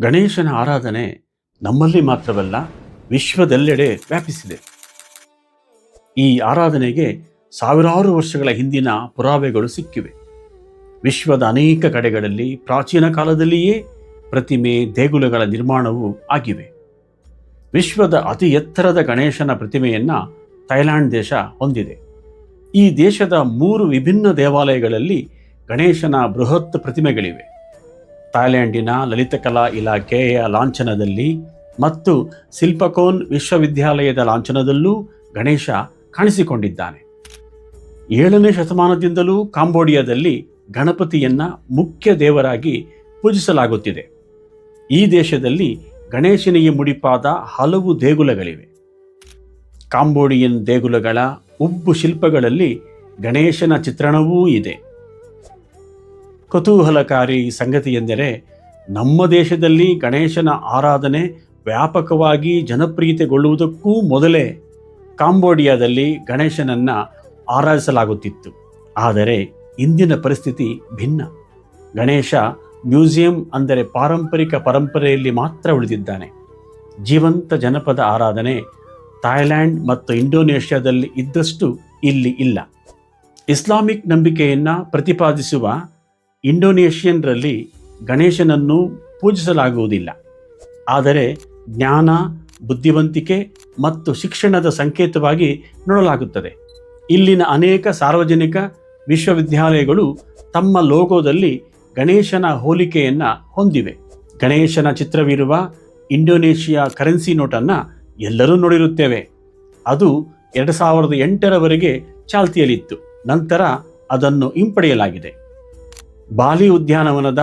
ಗಣೇಶನ ಆರಾಧನೆ ನಮ್ಮಲ್ಲಿ ಮಾತ್ರವಲ್ಲ ವಿಶ್ವದೆಲ್ಲೆಡೆ ವ್ಯಾಪಿಸಿದೆ. ಈ ಆರಾಧನೆಗೆ ಸಾವಿರಾರು ವರ್ಷಗಳ ಹಿಂದಿನ ಪುರಾವೆಗಳು ಸಿಕ್ಕಿವೆ. ವಿಶ್ವದ ಅನೇಕ ಕಡೆಗಳಲ್ಲಿ ಪ್ರಾಚೀನ ಕಾಲದಲ್ಲಿಯೇ ಪ್ರತಿಮೆ ದೇಗುಲಗಳ ನಿರ್ಮಾಣವೂ ಆಗಿವೆ. ವಿಶ್ವದ ಅತಿ ಎತ್ತರದ ಗಣೇಶನ ಪ್ರತಿಮೆಯನ್ನು ಥೈಲ್ಯಾಂಡ್ ದೇಶ ಹೊಂದಿದೆ. ಈ ದೇಶದ ಮೂರು ವಿಭಿನ್ನ ದೇವಾಲಯಗಳಲ್ಲಿ ಗಣೇಶನ ಬೃಹತ್ ಪ್ರತಿಮೆಗಳಿವೆ. ಥಾಯ್ಲೆಂಡಿನ ಲಲಿತಕಲಾ ಇಲಾಖೆಯ ಲಾಂಛನದಲ್ಲಿ ಮತ್ತು ಸಿಲ್ಪಕೋನ್ ವಿಶ್ವವಿದ್ಯಾಲಯದ ಲಾಂಛನದಲ್ಲೂ ಗಣೇಶ ಕಾಣಿಸಿಕೊಂಡಿದ್ದಾನೆ. ಏಳನೇ ಶತಮಾನದಿಂದಲೂ ಕಾಂಬೋಡಿಯಾದಲ್ಲಿ ಗಣಪತಿಯನ್ನು ಮುಖ್ಯ ದೇವರಾಗಿ ಪೂಜಿಸಲಾಗುತ್ತಿದೆ. ಈ ದೇಶದಲ್ಲಿ ಗಣೇಶನಿಗೆ ಮುಡಿಪಾದ ಹಲವು ದೇಗುಲಗಳಿವೆ. ಕಾಂಬೋಡಿಯನ್ ದೇಗುಲಗಳ ಉಬ್ಬು ಶಿಲ್ಪಗಳಲ್ಲಿ ಗಣೇಶನ ಚಿತ್ರಣವೂ ಇದೆ. ಕುತೂಹಲಕಾರಿ ಸಂಗತಿಯೆಂದರೆ ನಮ್ಮ ದೇಶದಲ್ಲಿ ಗಣೇಶನ ಆರಾಧನೆ ವ್ಯಾಪಕವಾಗಿ ಜನಪ್ರಿಯತೆಗೊಳ್ಳುವುದಕ್ಕೂ ಮೊದಲೇ ಕಾಂಬೋಡಿಯಾದಲ್ಲಿ ಗಣೇಶನನ್ನು ಆರಾಧಿಸಲಾಗುತ್ತಿತ್ತು. ಆದರೆ ಇಂದಿನ ಪರಿಸ್ಥಿತಿ ಭಿನ್ನ. ಗಣೇಶ ಮ್ಯೂಸಿಯಂ ಅಂದರೆ ಪಾರಂಪರಿಕ ಪರಂಪರೆಯಲ್ಲಿ ಮಾತ್ರ ಉಳಿದಿದ್ದಾನೆ. ಜೀವಂತ ಜನಪದ ಆರಾಧನೆ ಥಾಯ್ಲ್ಯಾಂಡ್ ಮತ್ತು ಇಂಡೋನೇಷ್ಯಾದಲ್ಲಿ ಇದ್ದಷ್ಟು ಇಲ್ಲಿ ಇಲ್ಲ. ಇಸ್ಲಾಮಿಕ್ ನಂಬಿಕೆಯನ್ನು ಪ್ರತಿಪಾದಿಸುವ ಇಂಡೋನೇಷಿಯನ್ರಲ್ಲಿ ಗಣೇಶನನ್ನು ಪೂಜಿಸಲಾಗುವುದಿಲ್ಲ. ಆದರೆ ಜ್ಞಾನ, ಬುದ್ಧಿವಂತಿಕೆ ಮತ್ತು ಶಿಕ್ಷಣದ ಸಂಕೇತವಾಗಿ ನೋಡಲಾಗುತ್ತದೆ. ಇಲ್ಲಿನ ಅನೇಕ ಸಾರ್ವಜನಿಕ ವಿಶ್ವವಿದ್ಯಾಲಯಗಳು ತಮ್ಮ ಲೋಗೋದಲ್ಲಿ ಗಣೇಶನ ಹೋಲಿಕೆಯನ್ನು ಹೊಂದಿವೆ. ಗಣೇಶನ ಚಿತ್ರವಿರುವ ಇಂಡೋನೇಷಿಯಾ ಕರೆನ್ಸಿ ನೋಟನ್ನು ಎಲ್ಲರೂ ನೋಡಿರುತ್ತೇವೆ. ಅದು ಎರಡು ಸಾವಿರದ ಎಂಟರವರೆಗೆ ಚಾಲ್ತಿಯಲ್ಲಿತ್ತು. ನಂತರ ಅದನ್ನು ಹಿಂಪಡೆಯಲಾಗಿದೆ. ಬಾಲಿ ಉದ್ಯಾನವನದ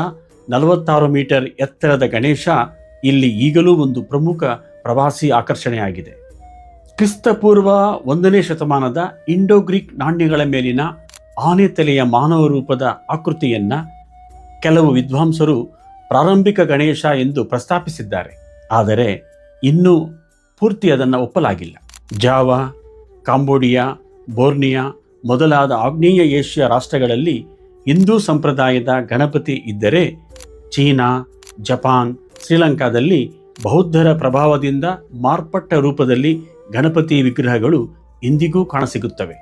ನಲವತ್ತಾರು ಮೀಟರ್ ಎತ್ತರದ ಗಣೇಶ ಇಲ್ಲಿ ಈಗಲೂ ಒಂದು ಪ್ರಮುಖ ಪ್ರವಾಸಿ ಆಕರ್ಷಣೆಯಾಗಿದೆ. ಕ್ರಿಸ್ತಪೂರ್ವ ಒಂದನೇ ಶತಮಾನದ ಇಂಡೋ ಗ್ರೀಕ್ ನಾಣ್ಯಗಳ ಮೇಲಿನ ಆನೆ ತಲೆಯ ಮಾನವ ರೂಪದ ಆಕೃತಿಯನ್ನ ಕೆಲವು ವಿದ್ವಾಂಸರು ಪ್ರಾರಂಭಿಕ ಗಣೇಶ ಎಂದು ಪ್ರಸ್ತಾಪಿಸಿದ್ದಾರೆ. ಆದರೆ ಇನ್ನೂ ಪೂರ್ತಿ ಅದನ್ನು ಒಪ್ಪಲಾಗಿಲ್ಲ. ಜಾವಾ, ಕಾಂಬೋಡಿಯಾ, ಬೋರ್ನಿಯಾ ಮೊದಲಾದ ಆಗ್ನೇಯ ಏಷ್ಯಾ ರಾಷ್ಟ್ರಗಳಲ್ಲಿ ಹಿಂದೂ ಸಂಪ್ರದಾಯದ ಗಣಪತಿ ಇದ್ದರೆ ಚೀನಾ, ಜಪಾನ್, ಶ್ರೀಲಂಕಾದಲ್ಲಿ ಬೌದ್ಧರ ಪ್ರಭಾವದಿಂದ ಮಾರ್ಪಟ್ಟ ರೂಪದಲ್ಲಿ ಗಣಪತಿ ವಿಗ್ರಹಗಳು ಇಂದಿಗೂ ಕಾಣಸಿಗುತ್ತವೆ.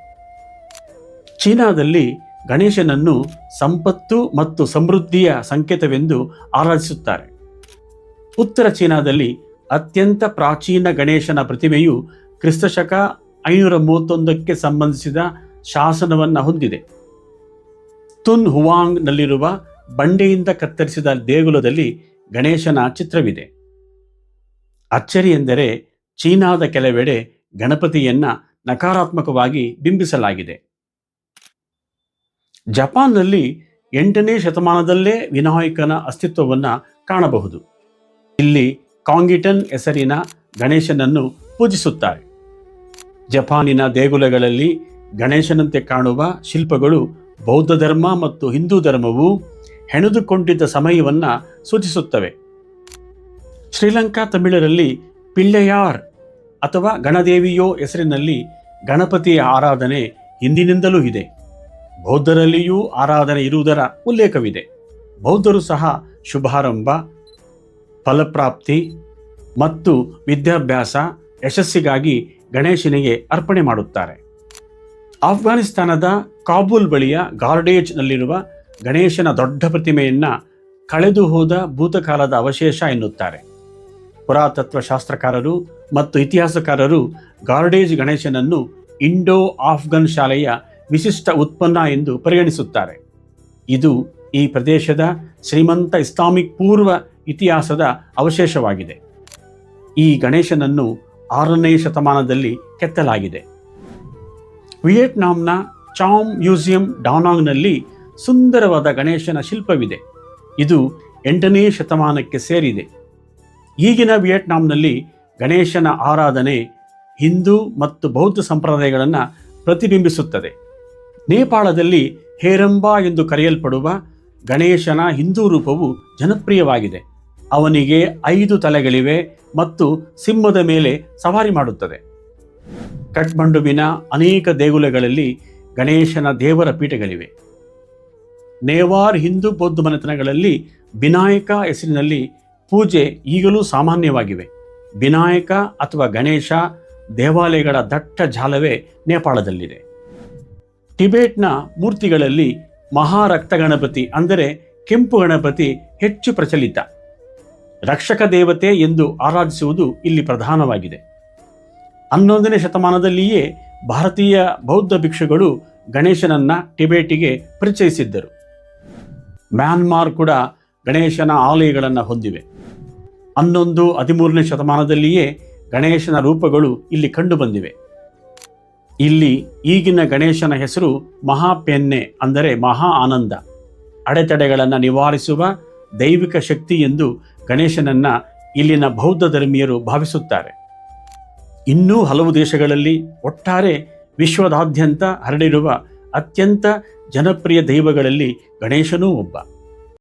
ಚೀನಾದಲ್ಲಿ ಗಣೇಶನನ್ನು ಸಂಪತ್ತು ಮತ್ತು ಸಮೃದ್ಧಿಯ ಸಂಕೇತವೆಂದು ಆರಾಧಿಸುತ್ತಾರೆ. ಉತ್ತರ ಚೀನಾದಲ್ಲಿ ಅತ್ಯಂತ ಪ್ರಾಚೀನ ಗಣೇಶನ ಪ್ರತಿಮೆಯು ಕ್ರಿಸ್ತಶಕ ಐನೂರ ಮೂವತ್ತೊಂದಕ್ಕೆ ಸಂಬಂಧಿಸಿದ ಶಾಸನವನ್ನು ಹೊಂದಿದೆ. ತುನ್ ಹುವಾಂಗ್ನಲ್ಲಿರುವ ಬಂಡೆಯಿಂದ ಕತ್ತರಿಸಿದ ದೇಗುಲದಲ್ಲಿ ಗಣೇಶನ ಚಿತ್ರವಿದೆ. ಅಚ್ಚರಿ ಎಂದರೆ ಚೀನಾದ ಕೆಲವೆಡೆ ಗಣಪತಿಯನ್ನ ನಕಾರಾತ್ಮಕವಾಗಿ ಬಿಂಬಿಸಲಾಗಿದೆ. ಜಪಾನ್ನಲ್ಲಿ ಎಂಟನೇ ಶತಮಾನದಲ್ಲೇ ವಿನಾಯಕನ ಅಸ್ತಿತ್ವವನ್ನು ಕಾಣಬಹುದು. ಇಲ್ಲಿ ಕಾಂಗಿಟನ್ ಹೆಸರಿನ ಗಣೇಶನನ್ನು ಪೂಜಿಸುತ್ತಾರೆ. ಜಪಾನಿನ ದೇಗುಲಗಳಲ್ಲಿ ಗಣೇಶನಂತೆ ಕಾಣುವ ಶಿಲ್ಪಗಳು ಬೌದ್ಧ ಧರ್ಮ ಮತ್ತು ಹಿಂದೂ ಧರ್ಮವು ಹೆಣೆದುಕೊಂಡಿದ್ದ ಸಮಯವನ್ನು ಸೂಚಿಸುತ್ತವೆ. ಶ್ರೀಲಂಕಾ ತಮಿಳರಲ್ಲಿ ಪಿಳ್ಳೆಯಾರ್ ಅಥವಾ ಗಣದೇವಿಯೋ ಹೆಸರಿನಲ್ಲಿ ಗಣಪತಿಯ ಆರಾಧನೆ ಹಿಂದಿನಿಂದಲೂ ಇದೆ. ಬೌದ್ಧರಲ್ಲಿಯೂ ಆರಾಧನೆ ಇರುವುದರ ಉಲ್ಲೇಖವಿದೆ. ಬೌದ್ಧರು ಸಹ ಶುಭಾರಂಭ, ಫಲಪ್ರಾಪ್ತಿ ಮತ್ತು ವಿದ್ಯಾಭ್ಯಾಸ, ಯಶಸ್ಸಿಗಾಗಿ ಗಣೇಶನಿಗೆ ಅರ್ಪಣೆ ಮಾಡುತ್ತಾರೆ. ಆಫ್ಘಾನಿಸ್ತಾನದ ಕಾಬೂಲ್ ಬಳಿಯ ಗಾರ್ಡೇಜ್ನಲ್ಲಿರುವ ಗಣೇಶನ ದೊಡ್ಡ ಪ್ರತಿಮೆಯನ್ನು ಕಳೆದು ಹೋದ ಭೂತಕಾಲದ ಅವಶೇಷ ಎನ್ನುತ್ತಾರೆ. ಪುರಾತತ್ವ ಶಾಸ್ತ್ರಕಾರರು ಮತ್ತು ಇತಿಹಾಸಕಾರರು ಗಾರ್ಡೇಜ್ ಗಣೇಶನನ್ನು ಇಂಡೋ ಆಫ್ಘನ್ ಶಾಲೆಯ ವಿಶಿಷ್ಟ ಉತ್ಪನ್ನ ಎಂದು ಪರಿಗಣಿಸುತ್ತಾರೆ. ಇದು ಈ ಪ್ರದೇಶದ ಶ್ರೀಮಂತ ಇಸ್ಲಾಮಿಕ್ ಪೂರ್ವ ಇತಿಹಾಸದ ಅವಶೇಷವಾಗಿದೆ. ಈ ಗಣೇಶನನ್ನು ಆರನೇ ಶತಮಾನದಲ್ಲಿ ಕೆತ್ತಲಾಗಿದೆ. ವಿಯೆಟ್ನಾಂನ ಚಾಮ್ ಮ್ಯೂಸಿಯಂ ಡಾನಾಂಗ್ನಲ್ಲಿ ಸುಂದರವಾದ ಗಣೇಶನ ಶಿಲ್ಪವಿದೆ. ಇದು ಎಂಟನೇ ಶತಮಾನಕ್ಕೆ ಸೇರಿದೆ. ಈಗಿನ ವಿಯೆಟ್ನಾಂನಲ್ಲಿ ಗಣೇಶನ ಆರಾಧನೆ ಹಿಂದೂ ಮತ್ತು ಬೌದ್ಧ ಸಂಪ್ರದಾಯಗಳನ್ನು ಪ್ರತಿಬಿಂಬಿಸುತ್ತದೆ. ನೇಪಾಳದಲ್ಲಿ ಹೇರಂಬಾ ಎಂದು ಕರೆಯಲ್ಪಡುವ ಗಣೇಶನ ಹಿಂದೂ ರೂಪವು ಜನಪ್ರಿಯವಾಗಿದೆ. ಅವನಿಗೆ ಐದು ತಲೆಗಳಿವೆ ಮತ್ತು ಸಿಂಹದ ಮೇಲೆ ಸವಾರಿ ಮಾಡುತ್ತದೆ. ಕಠ್ಮಂಡುವಿನ ಅನೇಕ ದೇಗುಲಗಳಲ್ಲಿ ಗಣೇಶನ ದೇವರ ಪೀಠಗಳಿವೆ. ನೇವಾರ್ ಹಿಂದೂ ಬೌದ್ಧ ಮನೆತನಗಳಲ್ಲಿ ವಿನಾಯಕ ಹೆಸರಿನಲ್ಲಿ ಪೂಜೆ ಈಗಲೂ ಸಾಮಾನ್ಯವಾಗಿವೆ. ವಿನಾಯಕ ಅಥವಾ ಗಣೇಶ ದೇವಾಲಯಗಳ ದಟ್ಟ ಜಾಲವೇ ನೇಪಾಳದಲ್ಲಿದೆ. ಟಿಬೇಟ್ನ ಮೂರ್ತಿಗಳಲ್ಲಿ ಮಹಾರಕ್ತ ಗಣಪತಿ ಅಂದರೆ ಕೆಂಪು ಗಣಪತಿ ಹೆಚ್ಚು ಪ್ರಚಲಿತ. ರಕ್ಷಕ ದೇವತೆ ಎಂದು ಆರಾಧಿಸುವುದು ಇಲ್ಲಿ ಪ್ರಧಾನವಾಗಿದೆ. ಹನ್ನೊಂದನೇ ಶತಮಾನದಲ್ಲಿಯೇ ಭಾರತೀಯ ಬೌದ್ಧ ಭಿಕ್ಷುಗಳು ಗಣೇಶನನ್ನ ಟಿಬೇಟಿಗೆ ಪರಿಚಯಿಸಿದ್ದರು. ಮ್ಯಾನ್ಮಾರ್ ಕೂಡ ಗಣೇಶನ ಆಲಯಗಳನ್ನು ಹೊಂದಿವೆ. ಹನ್ನೊಂದು, ಹದಿಮೂರನೇ ಶತಮಾನದಲ್ಲಿಯೇ ಗಣೇಶನ ರೂಪಗಳು ಇಲ್ಲಿ ಕಂಡುಬಂದಿವೆ. ಇಲ್ಲಿ ಈಗಿನ ಗಣೇಶನ ಹೆಸರು ಮಹಾಪೆನ್ನೆ ಅಂದರೆ ಮಹಾ ಆನಂದ. ಅಡೆತಡೆಗಳನ್ನು ನಿವಾರಿಸುವ ದೈವಿಕ ಶಕ್ತಿ ಎಂದು ಗಣೇಶನನ್ನ ಇಲ್ಲಿನ ಬೌದ್ಧ ಧರ್ಮೀಯರು ಭಾವಿಸುತ್ತಾರೆ. ಇನ್ನೂ ಹಲವು ದೇಶಗಳಲ್ಲಿ ಒಟ್ಟಾರೆ ವಿಶ್ವದಾದ್ಯಂತ ಹರಡಿರುವ ಅತ್ಯಂತ ಜನಪ್ರಿಯ ದೈವಗಳಲ್ಲಿ ಗಣೇಶನೂ ಒಬ್ಬ.